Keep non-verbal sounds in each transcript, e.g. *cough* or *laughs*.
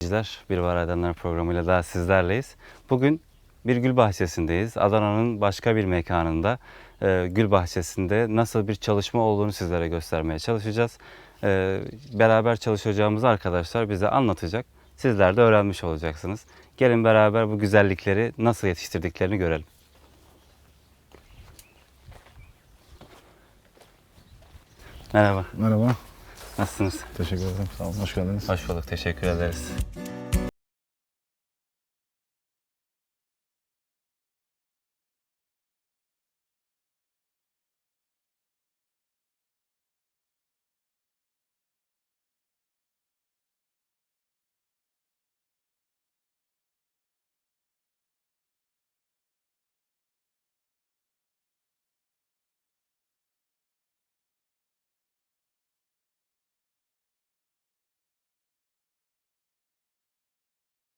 izleyiciler. Bir Var Edenler programıyla daha sizlerleyiz. Bugün bir gül bahçesindeyiz. Adana'nın başka bir mekanında e, gül bahçesinde nasıl bir çalışma olduğunu sizlere göstermeye çalışacağız. E, beraber çalışacağımız arkadaşlar bize anlatacak. Sizler de öğrenmiş olacaksınız. Gelin beraber bu güzellikleri nasıl yetiştirdiklerini görelim. Merhaba, Merhaba, nasılsınız? teşekkür ederim. Sağ olun, hoş geldiniz. Hoş bulduk, teşekkür ederiz.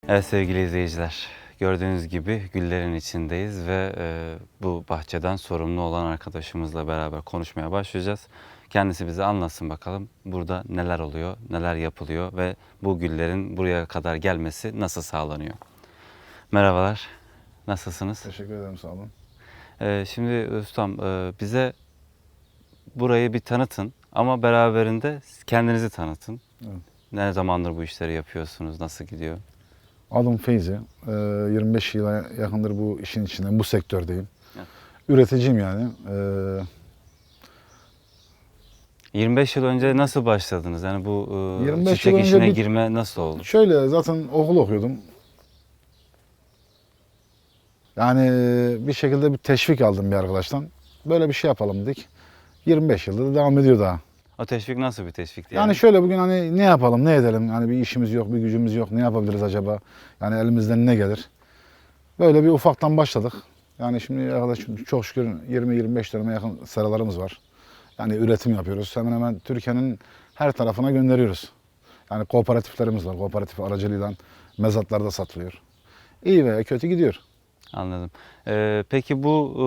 Evet sevgili izleyiciler, gördüğünüz gibi güllerin içindeyiz ve e, bu bahçeden sorumlu olan arkadaşımızla beraber konuşmaya başlayacağız. Kendisi bize anlatsın bakalım burada neler oluyor, neler yapılıyor ve bu güllerin buraya kadar gelmesi nasıl sağlanıyor. Merhabalar, nasılsınız? Teşekkür ederim, sağ olun. E, şimdi ustam e, bize burayı bir tanıtın ama beraberinde kendinizi tanıtın. Evet. Ne zamandır bu işleri yapıyorsunuz, nasıl gidiyor? Adım Feyzi. Ee, 25 yıla yakındır bu işin içinde, bu sektördeyim. Evet. Üreticiyim yani. Ee, 25 yıl önce nasıl başladınız? Yani bu e, 25 çiçek yıl önce işine bir- girme nasıl oldu? şöyle zaten okul okuyordum. Yani bir şekilde bir teşvik aldım bir arkadaştan. Böyle bir şey yapalım dedik. 25 yıldır da devam ediyor daha. O teşvik nasıl bir teşvikti? Yani şöyle bugün hani ne yapalım, ne edelim? Yani bir işimiz yok, bir gücümüz yok. Ne yapabiliriz acaba? Yani elimizden ne gelir? Böyle bir ufaktan başladık. Yani şimdi arkadaş çok şükür 20-25 döneme yakın seralarımız var. Yani üretim yapıyoruz. Hemen hemen Türkiye'nin her tarafına gönderiyoruz. Yani kooperatiflerimiz var. Kooperatif aracılığıyla mezatlarda satılıyor. İyi veya kötü gidiyor. Anladım. E, peki bu e,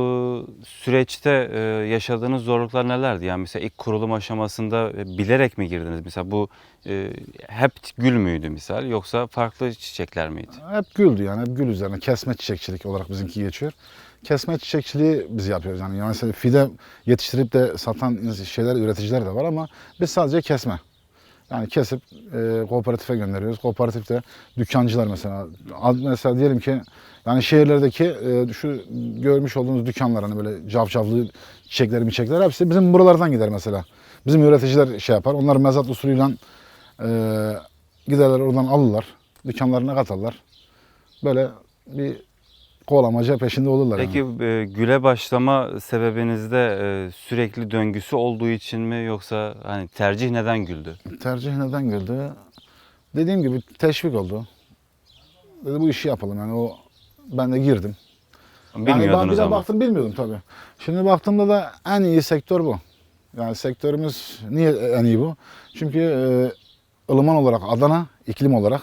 süreçte e, yaşadığınız zorluklar nelerdi? Yani mesela ilk kurulum aşamasında e, bilerek mi girdiniz? Mesela bu e, hep gül müydü misal yoksa farklı çiçekler miydi? Hep güldü yani. Hep gül üzerine. Kesme çiçekçilik olarak bizimki geçiyor. Kesme çiçekçiliği biz yapıyoruz. Yani, yani mesela fide yetiştirip de satan şeyler, üreticiler de var ama biz sadece kesme. Yani kesip e, kooperatife gönderiyoruz. Kooperatifte dükkancılar mesela. Mesela diyelim ki yani şehirlerdeki e, şu görmüş olduğunuz dükkanlar hani böyle cavcavlı çiçekler mi çiçekler hepsi bizim buralardan gider mesela. Bizim üreticiler şey yapar. Onlar mezat usulüyle e, giderler oradan alırlar. Dükkanlarına katarlar. Böyle bir kovalamaca peşinde olurlar. Peki e, güle başlama sebebinizde e, sürekli döngüsü olduğu için mi yoksa hani tercih neden güldü? Tercih neden geldi? Dediğim gibi teşvik oldu. Dedi bu işi yapalım yani o ben de girdim. Yani ben bir Bilmiyordunuz de ama. baktım bilmiyordum tabii. Şimdi baktığımda da en iyi sektör bu. Yani sektörümüz niye en iyi bu? Çünkü e, ılıman olarak Adana, iklim olarak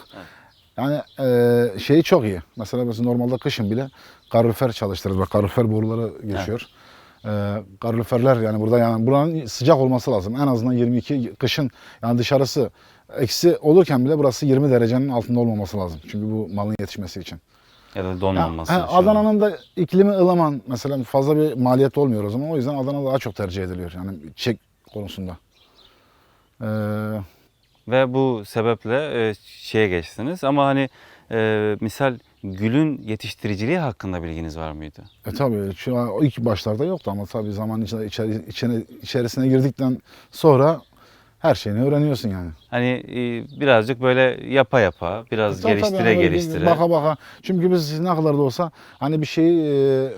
yani e, şeyi çok iyi. Mesela biz normalde kışın bile kalorifer çalıştırırız. Bak kalorifer boruları geçiyor. E, kaloriferler yani burada yani buranın sıcak olması lazım. En azından 22 kışın yani dışarısı eksi olurken bile burası 20 derecenin altında olmaması lazım. Çünkü bu malın yetişmesi için. Ya da donmaması. şu an. Adana'nın da iklimi ılıman mesela fazla bir maliyet olmuyor o zaman. O yüzden Adana daha çok tercih ediliyor yani çek konusunda. Ee, Ve bu sebeple e, şeye geçtiniz ama hani e, misal gülün yetiştiriciliği hakkında bilginiz var mıydı? e tabii şu an ilk başlarda yoktu ama tabii zaman içinde içeri, içine, içerisine girdikten sonra her şeyini öğreniyorsun yani. Hani e, birazcık böyle yapa yapa, biraz Tabii tabii, geliştire hani böyle geliştire. Baka baka. Çünkü biz ne kadar da olsa hani bir şeyi e,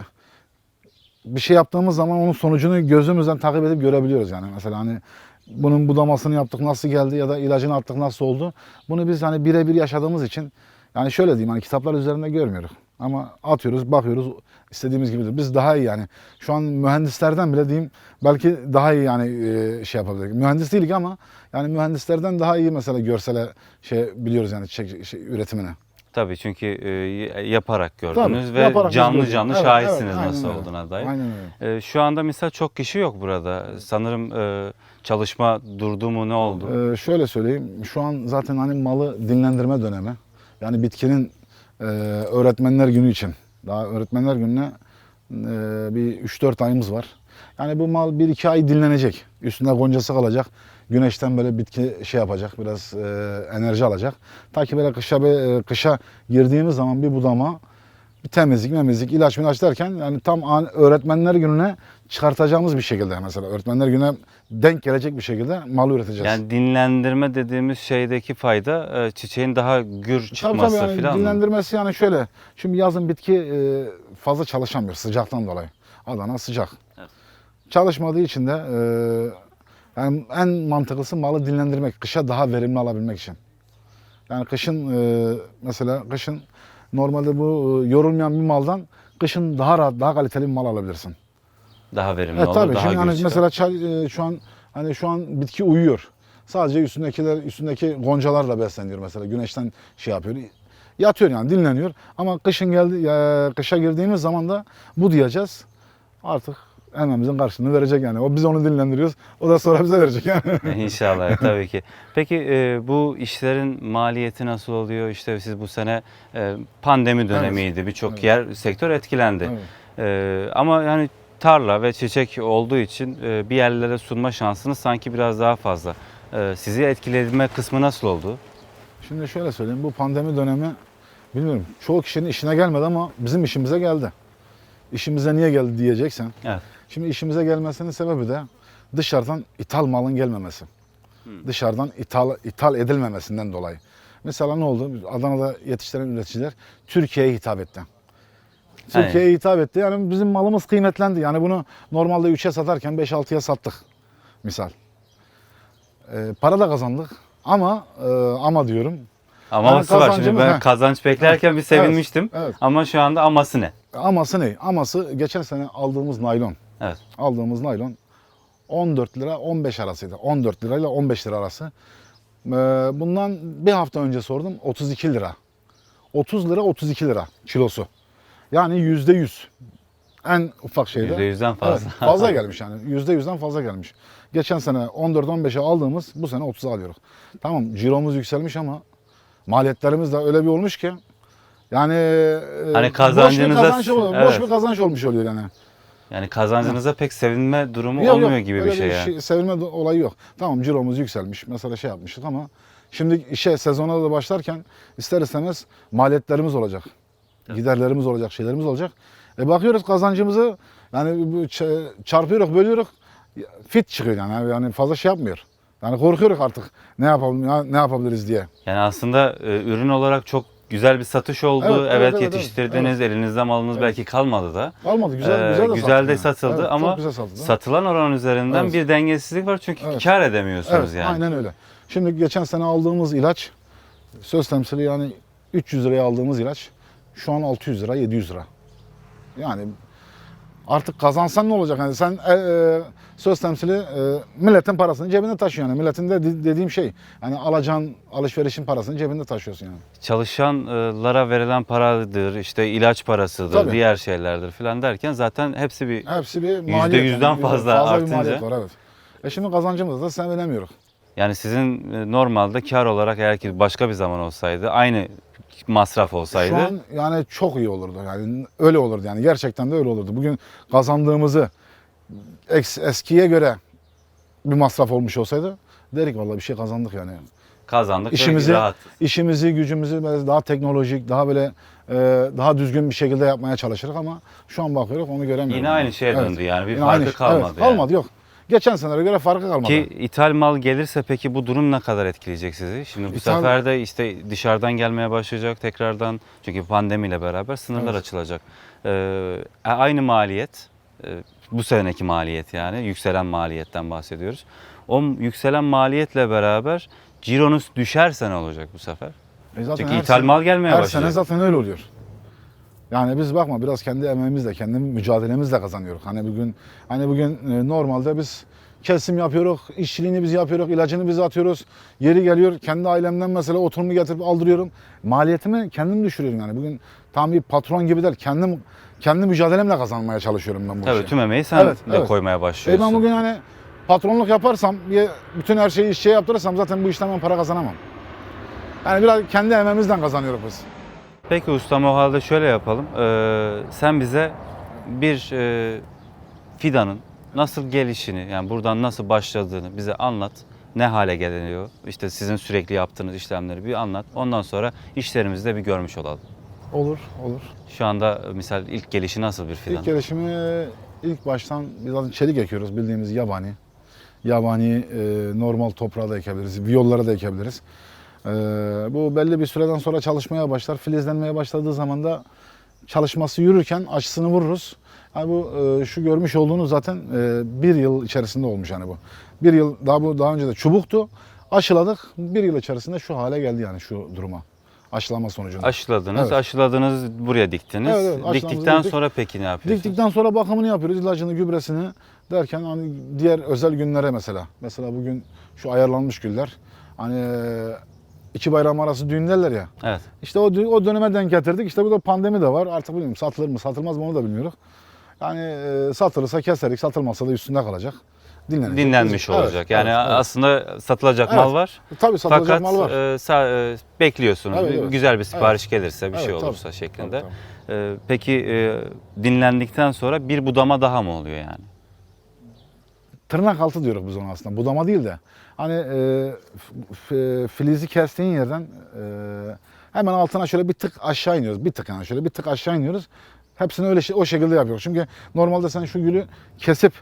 bir şey yaptığımız zaman onun sonucunu gözümüzden takip edip görebiliyoruz yani. Mesela hani bunun budamasını yaptık nasıl geldi ya da ilacını attık nasıl oldu. Bunu biz hani birebir yaşadığımız için yani şöyle diyeyim hani kitaplar üzerinde görmüyoruz. Ama atıyoruz, bakıyoruz istediğimiz gibidir. Biz daha iyi yani. Şu an mühendislerden bile diyeyim belki daha iyi yani e, şey yapabiliriz. Mühendis değilik ama yani mühendislerden daha iyi mesela görsele şey biliyoruz yani çiçek şey, üretimine. Tabii çünkü e, yaparak gördünüz Tabii, ve yaparak canlı gördük. canlı Evet, şahitsiniz evet, nasıl öyle. olduğuna dair. Aynen öyle. E, şu anda misal çok kişi yok burada. Sanırım e, çalışma durdu mu ne oldu? Ee, şöyle söyleyeyim. Şu an zaten hani malı dinlendirme dönemi. Yani bitkinin e, öğretmenler günü için. Daha öğretmenler gününe e, bir 3-4 ayımız var. Yani bu mal 1-2 ay dinlenecek. Üstünde goncası kalacak. Güneşten böyle bitki şey yapacak, biraz e, enerji alacak. Ta ki böyle kışa, e, kışa girdiğimiz zaman bir budama, bir temizlik, memizlik, ilaç milaç derken yani tam an- öğretmenler gününe çıkartacağımız bir şekilde mesela öğretmenler gününe denk gelecek bir şekilde mal üreteceğiz. Yani dinlendirme dediğimiz şeydeki fayda e, çiçeğin daha gür Tabii çıkması tabii yani falan mı? dinlendirmesi yani şöyle. Şimdi yazın bitki e, fazla çalışamıyor sıcaktan dolayı. Adana sıcak. Evet. Çalışmadığı için de e, yani en mantıklısı malı dinlendirmek. Kışa daha verimli alabilmek için. Yani kışın e, mesela kışın normalde bu e, yorulmayan bir maldan kışın daha rahat, daha kaliteli bir mal alabilirsin. Daha verimli Evet olur, tabii daha şimdi hani mesela çay, e, şu an hani şu an bitki uyuyor. Sadece üstündekiler üstündeki goncalarla besleniyor mesela güneşten şey yapıyor. Yatıyor yani dinleniyor. Ama kışın geldi ya, kışa girdiğimiz zaman da bu diyeceğiz. Artık emeğimizin karşılığını verecek yani. O biz onu dinlendiriyoruz. O da sonra bize verecek yani. *laughs* İnşallah tabii ki. Peki e, bu işlerin maliyeti nasıl oluyor? İşte siz bu sene e, pandemi dönemiydi. Birçok Evet. yer sektör etkilendi. Evet. E, ama yani tarla ve çiçek olduğu için e, bir yerlere sunma şansınız sanki biraz daha fazla. E, sizi etkileme kısmı nasıl oldu? Şimdi şöyle söyleyeyim bu pandemi dönemi bilmiyorum çoğu kişinin işine gelmedi ama bizim işimize geldi. İşimize niye geldi diyeceksen. Evet. Şimdi işimize gelmesinin sebebi de dışarıdan ithal malın gelmemesi. Hmm. Dışarıdan ithal, ithal edilmemesinden dolayı. Mesela ne oldu? Adana'da yetiştiren üreticiler Türkiye'ye hitap etti. Türkiye'ye hitap etti. Yani bizim malımız kıymetlendi. Yani bunu normalde 3'e satarken 5-6'ya sattık. Misal. Ee, para da kazandık. Ama e, ama diyorum. Aması Yani var şimdi ben Heh. kazanç beklerken bir sevinmiştim. Evet. Ama şu anda aması ne? Aması ne? Aması geçen sene aldığımız naylon. Evet. Aldığımız naylon 14 lira 15 arasıydı. 14 lirayla 15 lira arası. Ee, Bundan bir hafta önce sordum 32 lira. 30 lira 32 lira kilosu. Yani yüzde yüz. En ufak şeyde. %100'den fazla. Evet, fazla gelmiş yani. Yüzde yüzden fazla gelmiş. Geçen sene 14-15'e aldığımız bu sene 30'a alıyoruz. Tamam ciromuz yükselmiş ama maliyetlerimiz de öyle bir olmuş ki yani e, Hani boş bir kazancınıza- kazanç, oluyor, boş evet. bir kazanç olmuş oluyor yani. Yani kazancınıza pek sevinme durumu olmuyor gibi öyle bir şey yani. sevilme do- olayı yok. Tamam ciromuz yükselmiş. Mesela şey yapmıştık ama şimdi işe sezona da başlarken ister istemez maliyetlerimiz olacak. Giderlerimiz olacak, şeylerimiz olacak. E bakıyoruz kazancımızı yani bu ç- çarpıyoruz, bölüyoruz. Fit çıkıyor yani. Yani fazla şey yapmıyor. Yani korkuyoruz artık ne yapalım ya- ne yapabiliriz diye. Yani aslında e, ürün olarak çok güzel bir satış oldu. Evet, Evet, evet, evet, yetiştirdiniz. Elinizde malınız belki kalmadı da. Almadı güzel Ee, güzel de güzel satıldı de satıldı Evet, ama güzel satıldı. satılan oran üzerinden Evet. bir dengesizlik var çünkü Evet. kar edemiyorsunuz Evet, yani. aynen öyle. Şimdi geçen sene aldığımız ilaç söz temsili yani 300 liraya aldığımız ilaç şu an 600 lira, 700 lira. Yani artık kazansan ne olacak? Yani sen e, e, söz temsili e, milletin parasını cebinde taşıyorsun. Yani milletin de de- dediğim şey. Yani alacağın alışverişin parasını cebinde taşıyorsun yani. Çalışanlara verilen paradır, işte ilaç parasıdır, Tabii. diğer şeylerdir falan derken zaten hepsi bir Hepsi bir maliyet. yüzden yani. fazla bir artınca. maliyet var evet. E şimdi kazancımızı da sevinemiyoruz. yani sizin e, normalde kar olarak eğer ki başka bir zaman olsaydı aynı masraf olsaydı Şu an yani çok iyi olurdu. Yani öyle olurdu yani. Gerçekten de öyle olurdu. Bugün kazandığımızı eskiye göre bir masraf olmuş olsaydı derik vallahi bir şey kazandık yani. kazandık İşimizi rahat. işimizi, gücümüzü daha teknolojik, daha böyle e, daha düzgün bir şekilde yapmaya çalışırız ama şu an bakıyoruz onu göremiyoruz. Yine aynı şeye Evet. döndü yani bir Yine farkı aynı- kalmadı. Evet, yani. kalmadı yok. Geçen senelere göre farkı kalmadı. Ki ithal mal gelirse peki bu durum ne kadar etkileyecek sizi? Şimdi bu İthal- sefer de işte dışarıdan gelmeye başlayacak tekrardan çünkü pandemiyle beraber sınırlar Evet. açılacak. Ee, aynı maliyet e, bu seneki maliyet yani yükselen maliyetten bahsediyoruz. O yükselen maliyetle beraber cironuz düşerse ne olacak bu sefer? E zaten Çünkü her ithal sene- mal gelmeye Her başlayacak. sene zaten öyle oluyor. Yani biz bakma biraz kendi emeğimizle, kendi mücadelemizle kazanıyoruz. Hani bugün hani bugün e, normalde biz kesim yapıyoruz, işçiliğini biz yapıyoruz, ilacını biz atıyoruz. Yeri geliyor kendi ailemden mesela oturumu getirip aldırıyorum. Maliyetimi kendim düşürüyorum yani. Bugün tam bir patron gibi değil, kendim kendi mücadelemle kazanmaya çalışıyorum ben bu Tabii işi. tüm emeği sen Evet, de evet. koymaya E başlıyorsun. ben bugün hani patronluk yaparsam, bütün her şeyi işçiye yaptırırsam zaten bu işten ben para kazanamam. Yani biraz kendi emeğimizden kazanıyoruz biz. Peki ustam o halde şöyle yapalım. Ee, sen bize bir e, fidanın nasıl gelişini yani buradan nasıl başladığını bize anlat. Ne hale geliyor? İşte sizin sürekli yaptığınız işlemleri bir anlat. Ondan sonra işlerimizi de bir görmüş olalım. Olur, olur. Şu anda e, misal ilk gelişi nasıl bir fidan? İlk gelişimi ilk baştan biz zaten çelik ekiyoruz bildiğimiz yabani. Yabani e, normal toprağa da ekebiliriz, viyollara da ekebiliriz. E, bu belli bir süreden sonra çalışmaya başlar. Filizlenmeye başladığı zaman da çalışması yürürken aşısını vururuz. Yani bu e, şu görmüş olduğunuz zaten e, bir yıl içerisinde olmuş yani bu. Bir yıl daha bu daha önce de çubuktu. Aşıladık. Bir yıl içerisinde şu hale geldi yani şu duruma. Aşılama sonucunda. Aşıladınız, Evet. aşıladınız buraya diktiniz. Evet, evet, Diktikten diktik. sonra peki ne yapıyorsunuz? Diktikten sonra bakımını yapıyoruz, ilacını, gübresini derken hani diğer özel günlere mesela. Mesela bugün şu ayarlanmış güller. Hani iki bayram arası düğün derler ya. Evet. İşte o, o döneme denk getirdik. İşte bu da pandemi de var. Artık bilmiyorum satılır mı satılmaz mı onu da bilmiyoruz. Yani e, satılırsa keserik, satılmazsa da üstünde kalacak. Dinlenecek. Dinlenmiş Evet, olacak. Yani evet, evet. aslında satılacak Evet. mal var. Tabii satılacak Fakat mal var. e, sa- e, bekliyorsunuz. Evet, evet. Güzel bir sipariş gelirse bir Evet, şey tabii. olursa şeklinde. Tabii, tabii. E, peki e, dinlendikten sonra bir budama daha mı oluyor yani? tırnak altı diyoruz biz ona aslında. Budama değil de. Hani e, filizi kestiğin yerden e, hemen altına şöyle bir tık aşağı iniyoruz. Bir tık yani şöyle bir tık aşağı iniyoruz. Hepsini öyle şey- o şekilde yapıyoruz. Çünkü normalde sen şu gülü kesip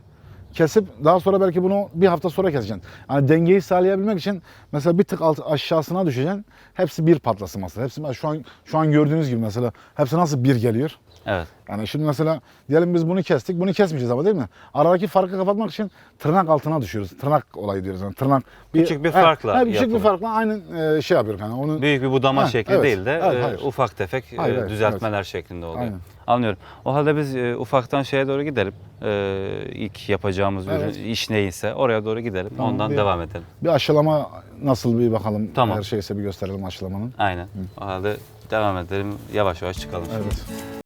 kesip daha sonra belki bunu bir hafta sonra keseceksin. Hani dengeyi sağlayabilmek için mesela bir tık alt aşağısına düşeceksin. Hepsi bir patlasın mesela. Hepsi şu an şu an gördüğünüz gibi mesela hepsi nasıl bir geliyor. Evet. Yani şimdi mesela diyelim biz bunu kestik, bunu kesmeyeceğiz ama değil mi? Aradaki farkı kapatmak için tırnak altına düşüyoruz. Tırnak olayı diyoruz. Yani tırnak Küçük bir farkla He, küçük bir farkla aynı e, şey yapıyoruz yani. Onu Büyük bir budama Ha, şekli evet. değil de Evet, hayır. ufak tefek e, Hayır, hayır, düzeltmeler şeklinde oluyor. Aynen. Anlıyorum. O halde biz e, ufaktan şeye doğru gidelim. E, ilk yapacağımız Evet. ürün iş neyse oraya doğru gidelim. Tamam, Ondan bir- devam edelim. bir aşılama nasıl bir bakalım. Tamam. Her şeyse bir gösterelim aşılamanın. Aynen. O halde devam edelim. Yavaş yavaş çıkalım. Evet.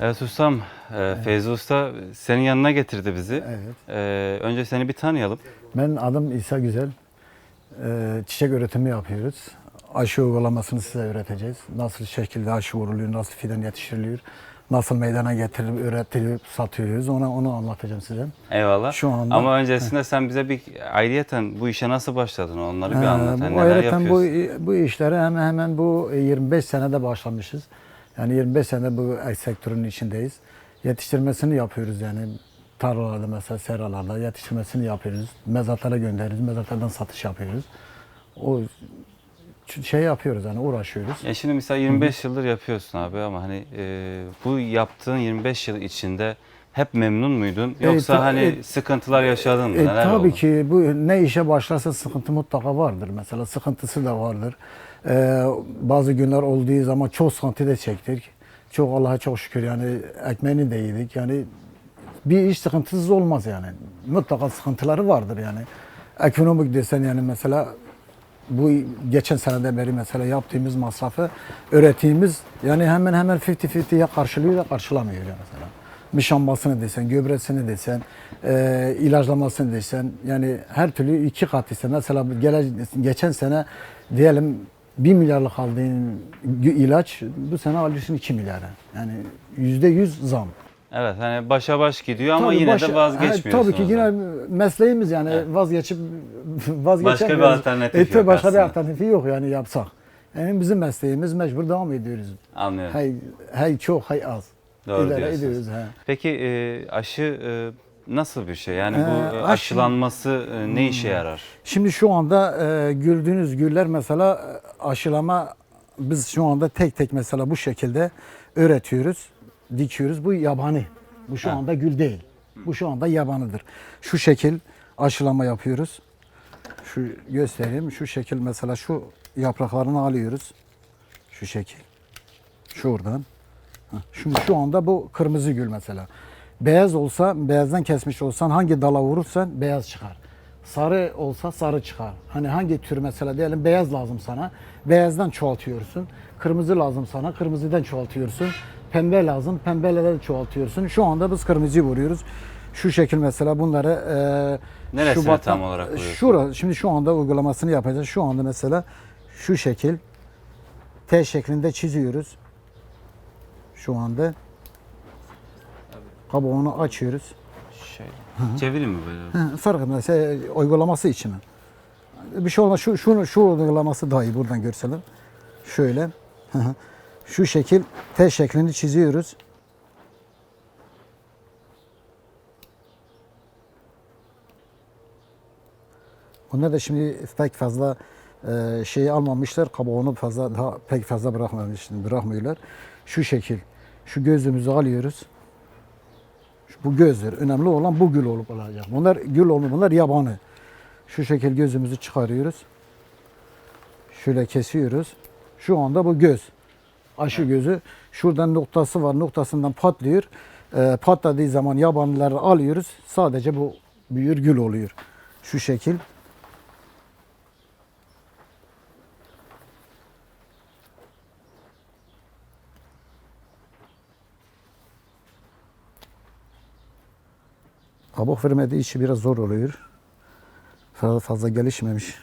Evet ustam, e, Feyzi Usta senin yanına getirdi bizi. Evet. E, önce seni bir tanıyalım. Ben adım İsa Güzel. Ee, çiçek üretimi yapıyoruz. Aşı uygulamasını size öğreteceğiz. Nasıl şekilde aşı vuruluyor, nasıl fidan yetiştiriliyor, nasıl meydana getirilip, üretilip satıyoruz. Ona onu anlatacağım size. Eyvallah. Şu anda- Ama öncesinde sen bize bir ayrıyeten bu işe nasıl başladın onları bir Ee, anlat. Yani bu neler ayrıca bu, yapıyorsun? bu işlere hemen hemen bu 25 senede başlamışız. Yani 25 sene bu sektörün içindeyiz. Yetiştirmesini yapıyoruz yani. Tarlalarda mesela seralarda yetiştirmesini yapıyoruz. Mezatlara gönderiyoruz. Mezatlardan satış yapıyoruz. O şey yapıyoruz yani uğraşıyoruz. Ya şimdi mesela 25 yıldır yapıyorsun abi ama hani e, bu yaptığın 25 yıl içinde hep memnun muydun? Yoksa ta- hani e, sıkıntılar yaşadın mı? E, Neler tabii oldu? ki bu ne işe başlarsa sıkıntı mutlaka vardır. Mesela sıkıntısı da vardır. Ee, bazı günler olduğu zaman çok sıkıntı da çektik. Çok Allah'a çok şükür yani ekmeğini de yedik. Yani bir iş sıkıntısız olmaz yani. Mutlaka sıkıntıları vardır yani. Ekonomik desen yani mesela bu geçen senede beri mesela yaptığımız masrafı öğrettiğimiz yani hemen hemen 50-50 ya karşılıyor ya karşılamıyor yani mesela. Mişambasını desen, gübresini desen, e, ilaçlamasını desen yani her türlü iki kat ise mesela gele, geçen sene diyelim 1 milyarlık aldığın ilaç bu sene alıyorsun 2 milyara. Yani yüzde yüz zam. Evet hani başa baş gidiyor ama Tabii yine başa- de vazgeçmiyorsunuz. Tabii ki yine mesleğimiz yani Evet. vazgeçip vazgeçemiyoruz. Başka bir alternatif tabii yok Başka aslında. bir alternatifi yok yani yapsak. Yani bizim mesleğimiz mecbur devam ediyoruz. Anlıyorum. Hey, hey çok hey az. Doğru İdare diyorsunuz. ediyoruz. He. Peki e, aşı e, nasıl bir şey? Yani Ee, bu e, aşı- aşılanması e, ne işe yarar? Şimdi şu anda e, gördüğünüz güller mesela e, aşılama biz şu anda tek tek mesela bu şekilde öğretiyoruz, dikiyoruz. Bu yabani. Bu şu anda gül değil. Bu şu anda yabanıdır. Şu şekil aşılama yapıyoruz. Şu göstereyim. Şu şekil mesela şu yapraklarını alıyoruz. Şu şekil. Şuradan. Ha, Şimdi şu anda bu kırmızı gül mesela. Beyaz olsa, beyazdan kesmiş olsan hangi dala vurursan beyaz çıkar. Sarı olsa sarı çıkar. Hani hangi tür mesela diyelim beyaz lazım sana. Beyazdan çoğaltıyorsun. Kırmızı lazım sana. Kırmızıdan çoğaltıyorsun. Pembe lazım. Pembeleden çoğaltıyorsun. Şu anda biz kırmızıyı vuruyoruz. Şu şekil mesela bunları e, Neresine Şubat'tan- tam olarak vuruyorsun? Şura, şimdi şu anda uygulamasını yapacağız. Şu anda mesela şu şekil T şeklinde çiziyoruz. Şu anda kabuğunu açıyoruz. Şey, çevireyim mi böyle? Hı, Farkında şey, uygulaması için. Bir şey olmaz. Şu, şu, şu uygulaması daha iyi buradan görselim. Şöyle. Şu şekil T şeklini çiziyoruz. Bunlar da şimdi pek fazla e, şey almamışlar. Kabuğunu fazla daha pek fazla bırakmamışlar, bırakmıyorlar. Şu şekil. Şu gözümüzü alıyoruz. Bu gözdür. Önemli olan bu gül olup olacak. Bunlar gül olmuyor. Bunlar yabani. Şu şekil gözümüzü çıkarıyoruz. Şöyle kesiyoruz. Şu anda bu göz. Aşı gözü. Şuradan noktası var. Noktasından patlıyor. Ee, patladığı zaman yabanileri alıyoruz. Sadece bu büyür gül oluyor. Şu şekil. Kabuk vermediği işi biraz zor oluyor. Fazla, fazla gelişmemiş.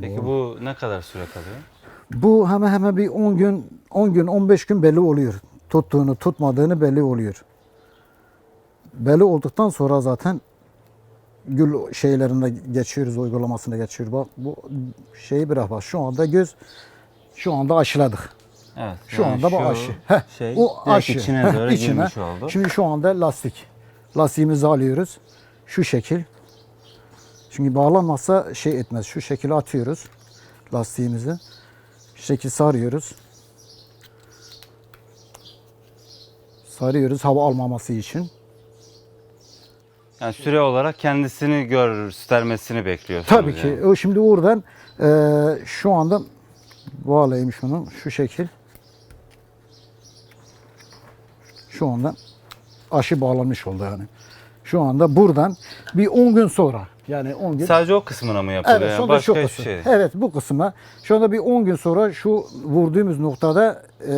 Peki bu ne kadar süre kalıyor? Bu hemen hemen bir 10 gün, 10 gün, 15 gün belli oluyor. Tuttuğunu, tutmadığını belli oluyor. Belli olduktan sonra zaten gül şeylerinde geçiyoruz, uygulamasına geçiyoruz. Bak bu şeyi bırak bak. Şu anda göz, şu anda aşıladık. Evet. Şu yani anda bu şu aşı. Heh, şey o aşı. içine Heh, doğru içine. girmiş oldu. Şimdi şu anda lastik. Lastiğimizi alıyoruz. Şu şekil. Çünkü bağlanmazsa şey etmez. Şu şekilde atıyoruz lastiğimizi. Şu şekil sarıyoruz. Sarıyoruz hava almaması için. Yani süre olarak kendisini göstermesini bekliyorsunuz. Tabii ki. yani. O şimdi oradan eee, şu anda bağlayayım şunu şu şekil. Şu anda aşı bağlanmış oldu yani. Şu anda buradan bir 10 gün sonra yani 10 gün Sadece o kısmına mı yapılıyor? Evet, yani? Başka şu hiçbir kısım. şey. Evet, bu kısma. Şu anda bir 10 gün sonra şu vurduğumuz noktada e,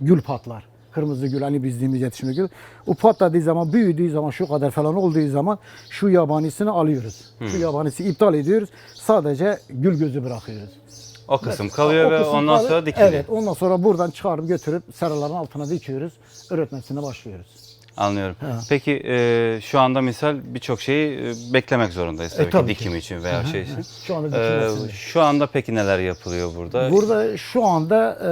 gül patlar. Kırmızı gül, hani bizdiğimiz yetişme gül. O patladığı zaman, büyüdüğü zaman, şu kadar falan olduğu zaman şu yabanisini alıyoruz. Şu yabanisi iptal ediyoruz. Sadece gül gözü bırakıyoruz. O kısım kalıyor ve ondan kalır. sonra dikiliyor. Evet, ondan sonra buradan çıkarıp götürüp seraların altına dikiyoruz. Öğretmesine başlıyoruz. Anlıyorum. Ha. Peki e, şu anda misal birçok şeyi e, beklemek zorundayız tabii, E, tabii ki ki. dikim için veya şey için. Şu anda E, şu anda peki neler yapılıyor burada? Burada şu anda e,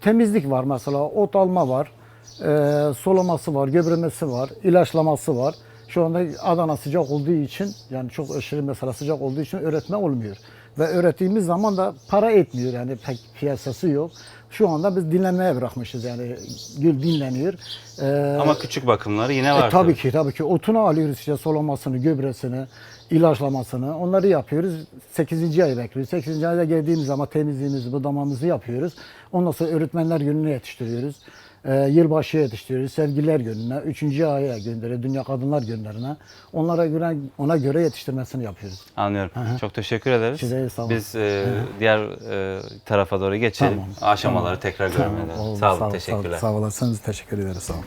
temizlik var mesela, ot alma var, e, sulaması var, göbremesi var, ilaçlaması var. Şu anda Adana sıcak olduğu için yani çok aşırı mesela sıcak olduğu için öğretme olmuyor. Ve öğrettiğimiz zaman da para etmiyor yani pek piyasası yok. Şu anda biz dinlenmeye bırakmışız yani gül dinleniyor. E, Ama küçük bakımları yine var. e, tabii ki tabii ki otunu alıyoruz işte sulamasını, gübresini, ilaçlamasını onları yapıyoruz. 8. ay bekliyoruz. 8. ayda geldiğimiz zaman temizliğimizi, budamamızı yapıyoruz. Ondan sonra öğretmenler gününe yetiştiriyoruz. Ee, yılbaşı yetiştiriyoruz. Sevgililer gününe, 3. aya gönderiyoruz. Dünya Kadınlar Günlerine. Onlara göre ona göre yetiştirmesini yapıyoruz. Anlıyorum. Çok teşekkür ederiz. Size sağ olun. Biz e, diğer e, tarafa doğru geçelim. Tamam. Aşamaları tekrar görmeden. oldu. Sağ olun, sağ, teşekkürler. Sağ, sağ olasınız. Teşekkür ederiz. Sağ olun.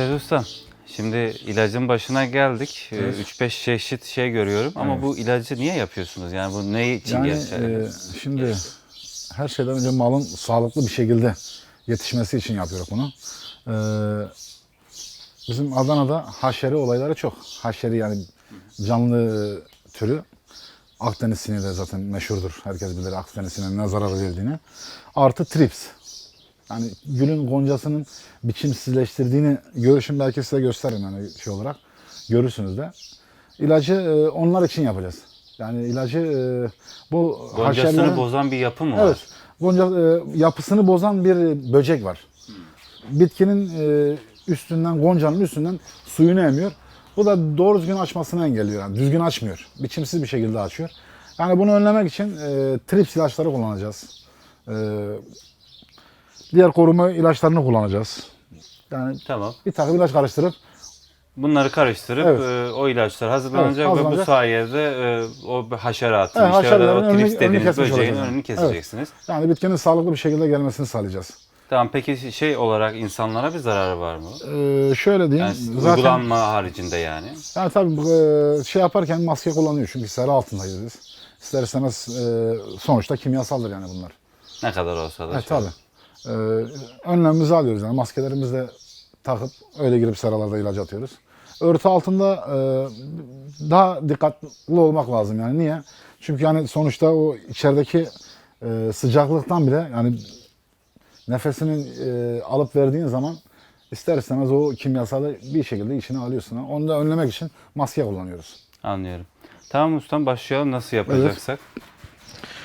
Evet ustam. Şimdi ilacın başına geldik. Ee, 3-5 çeşit şey görüyorum ama bu ilacı niye yapıyorsunuz? Yani bu ne için Yani e, şimdi her şeyden önce malın sağlıklı bir şekilde yetişmesi için yapıyoruz bunu. E, bizim Adana'da haşeri olayları çok. Haşeri yani canlı türü. Akdeniz sineği de zaten meşhurdur. Herkes bilir Akdeniz sineğine ne zarar verdiğini. Artı trips. Yani gülün goncasının biçimsizleştirdiğini görüşüm belki size gösteririm yani şey olarak. Görürsünüz de. İlacı e, onlar için yapacağız. Yani ilacı e, bu Goncasını haşerlerin- bozan bir yapı mı Evet. var? Gonca e, yapısını bozan bir böcek var. Bitkinin e, üstünden, goncanın üstünden suyunu emiyor. Bu da doğru düzgün açmasını engelliyor. Yani düzgün açmıyor. Biçimsiz bir şekilde açıyor. Yani bunu önlemek için e, trips ilaçları kullanacağız. E, diğer koruma ilaçlarını kullanacağız. Yani Tamam. bir takım ilaç karıştırıp Bunları karıştırıp Evet. e, o ilaçlar hazırlanacak, Evet, ve bu hazırlanacak. sayede e, o haşeratın, Evet, işte haşeratların o önünü- trips önünü dediğiniz kesmiş böceğin olacağız. önünü Evet. keseceksiniz. yani bitkinin sağlıklı bir şekilde gelmesini sağlayacağız. Tamam peki şey olarak insanlara bir zararı var mı? E, şöyle diyeyim. Yani zaten uygulanma haricinde yani. Yani tabii bu, e, şey yaparken maske kullanıyor çünkü sera altındayız biz. İster istemez e, sonuçta kimyasaldır yani bunlar. Ne kadar olsa da. Evet şey. tabii. E, önlemimizi alıyoruz yani maskelerimizi de takıp öyle girip seralarda ilaç atıyoruz. Örtü altında e, daha dikkatli olmak lazım yani niye? Çünkü yani sonuçta o içerideki e, sıcaklıktan bile yani nefesini e, alıp verdiğin zaman ister istemez o kimyasalı bir şekilde içine alıyorsun. Onu da önlemek için maske kullanıyoruz. Anlıyorum. Tamam ustam başlayalım nasıl yapacaksak.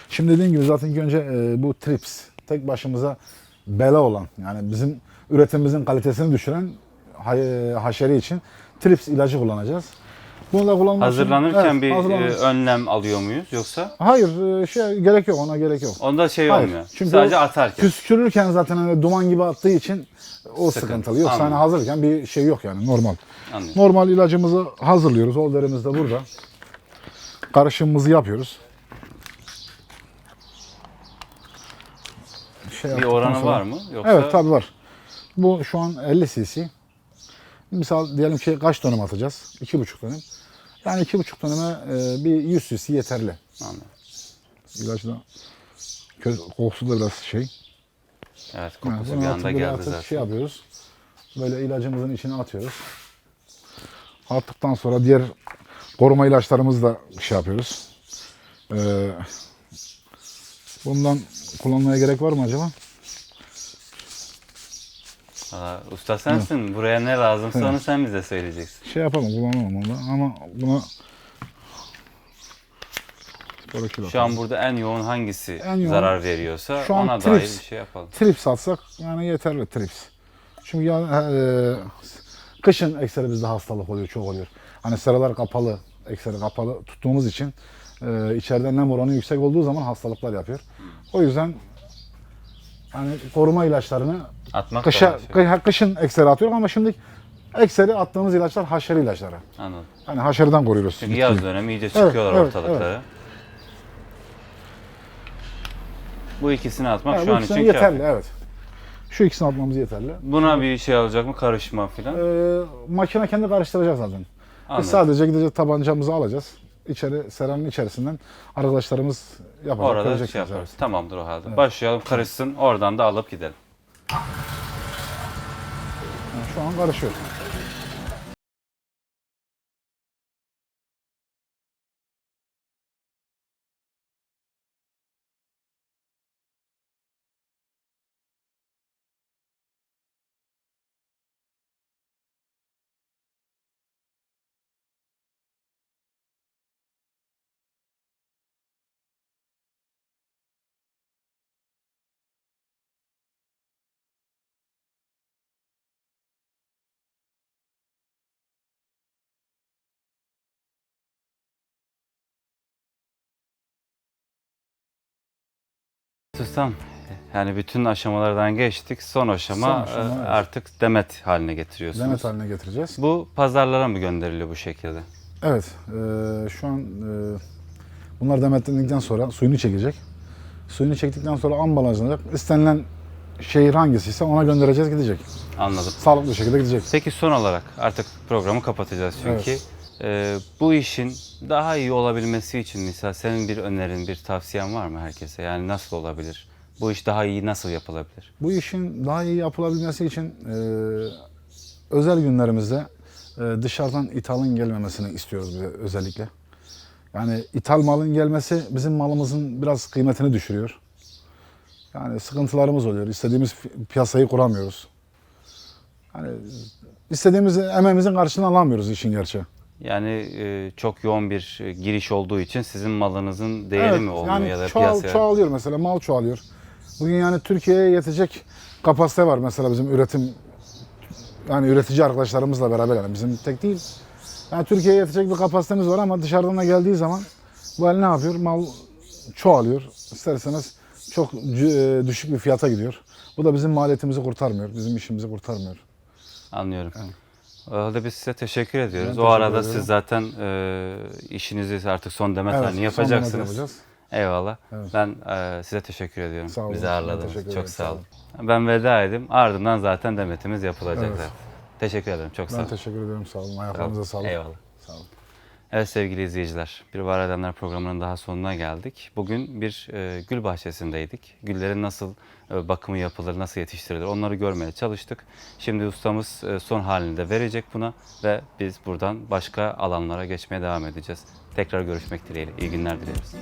Şimdi dediğim gibi zaten ilk önce e, bu trips tek başımıza bela olan yani bizim üretimimizin kalitesini düşüren e, haşeri için trips ilacı kullanacağız. Bunu da kullanmak için- Hazırlanırken Evet, bir e, hazırlanırız. önlem alıyor muyuz yoksa? Hayır e, şey gerek yok ona gerek yok. Onda şey Hayır, olmuyor. çünkü Sadece atarken. Püskürürken zaten hani duman gibi attığı için o Sıkıntı. sıkıntılı. Yoksa hani Anladım. hazırken bir şey yok yani normal. Anlıyorum. Normal ilacımızı hazırlıyoruz. Holderimiz de burada. Karışımımızı yapıyoruz. Şey Bir yaptıktan oranı sonra- var mı? Yoksa Evet tabi var. Bu şu an 50 cc. Misal diyelim ki kaç dönüm atacağız? 2,5 dönüm. Yani 2,5 dönüme e, bir 100 cc yeterli. Anladım. İlaç da köz, kokusu da biraz şey. Evet Yani kokusu bunu bir anda geldi atıp zaten. Şey yapıyoruz. Böyle ilacımızın içine atıyoruz. Attıktan sonra diğer koruma ilaçlarımızı da şey yapıyoruz. Ee, bundan kullanmaya gerek var mı acaba? Aa, usta sensin. Buraya ne lazımsa onu sen bize söyleyeceksin. Şey yapalım, kullanalım onu ama buna Şu an burada en yoğun hangisi En yoğun- zarar veriyorsa Şu an ona dair trips. bir şey yapalım. trips atsak yani yeterli trips. Çünkü yani, e, kışın ekseri bizde hastalık oluyor, çok oluyor. Hani seralar kapalı, ekseri kapalı tuttuğumuz için e, içeride nem oranı yüksek olduğu zaman hastalıklar yapıyor. O yüzden hani koruma ilaçlarını Atmak kışa, da kı- kışın ekseri atıyoruz ama şimdi ekseri attığımız ilaçlar haşeri ilaçları. Anladım. Hani haşeriden koruyoruz. Çünkü yaz dönemi iyice çıkıyorlar evet, ortalıklara. Bu ikisini atmak Yani şu an için yeterli, kafi. evet. Şu ikisini atmamız yeterli. Buna bir şey alacak mı? Karışma falan. Ee, makine kendi karıştıracak zaten. Biz Anladım. sadece gideceğiz tabancamızı alacağız. İçeri seranın içerisinden arkadaşlarımız yapacak. Orada göreceksiniz, şey yaparız. evet. Tamamdır o halde. Başlayalım karışsın. Oradan da alıp gidelim. Yani şu an karışıyor. Ustam yani bütün aşamalardan geçtik. Son aşama, Son aşama, e, evet. artık demet haline getiriyorsunuz. Demet haline getireceğiz. Bu pazarlara mı gönderiliyor bu şekilde? Evet. e, şu an e, bunlar demetlendikten sonra suyunu çekecek. Suyunu çektikten sonra ambalajlanacak. İstenilen şehir hangisiyse ona göndereceğiz gidecek. Anladım. Sağlıklı bir şekilde gidecek. Peki son olarak artık programı kapatacağız çünkü. Evet. E, bu işin daha iyi olabilmesi için mesela senin bir önerin, bir tavsiyen var mı herkese? Yani nasıl olabilir? Bu iş daha iyi nasıl yapılabilir? Bu işin daha iyi yapılabilmesi için e, özel günlerimizde e, dışarıdan ithalın gelmemesini istiyoruz bize özellikle. Yani ithal malın gelmesi bizim malımızın biraz kıymetini düşürüyor. Yani sıkıntılarımız oluyor. İstediğimiz piyasayı kuramıyoruz. Yani istediğimiz emeğimizin karşılığını alamıyoruz işin gerçeği. Yani e, çok yoğun bir e, giriş olduğu için sizin malınızın değeri mi olmuyor yani ya da çoğal- piyasaya? çoğalıyor mesela mal çoğalıyor. Bugün yani Türkiye'ye yetecek kapasite var mesela bizim üretim yani üretici arkadaşlarımızla beraber yani bizim tek değil. Yani Türkiye'ye yetecek bir kapasitemiz var ama dışarıdan da geldiği zaman bu el ne yapıyor? Mal çoğalıyor. İsterseniz çok e, düşük bir fiyata gidiyor. Bu da bizim maliyetimizi kurtarmıyor. Bizim işimizi kurtarmıyor. Anlıyorum. O halde biz size teşekkür ediyoruz. Ben o arada teşekkür siz zaten e, işinizi artık son demet Evet, son yapacaksınız. yapacağız. Eyvallah. Evet. Ben e, size teşekkür ediyorum. Sağ olun. Bizi Ben ağırladınız. Çok ederim. sağ olun. Ben veda edeyim. Ardından zaten demetimiz yapılacak Evet. Teşekkür ederim. Çok sağ Ben olun. teşekkür ederim. Sağ olun. Ayaklarınıza sağlık. Eyvallah. Sağ olun. Evet sevgili izleyiciler, Bir Var Edenler programının daha sonuna geldik. Bugün bir e, gül bahçesindeydik. Güllerin nasıl bakımı yapılır, nasıl yetiştirilir onları görmeye çalıştık. Şimdi ustamız e, son halini de verecek buna ve biz buradan başka alanlara geçmeye devam edeceğiz. Tekrar görüşmek dileğiyle. İyi günler diliyoruz.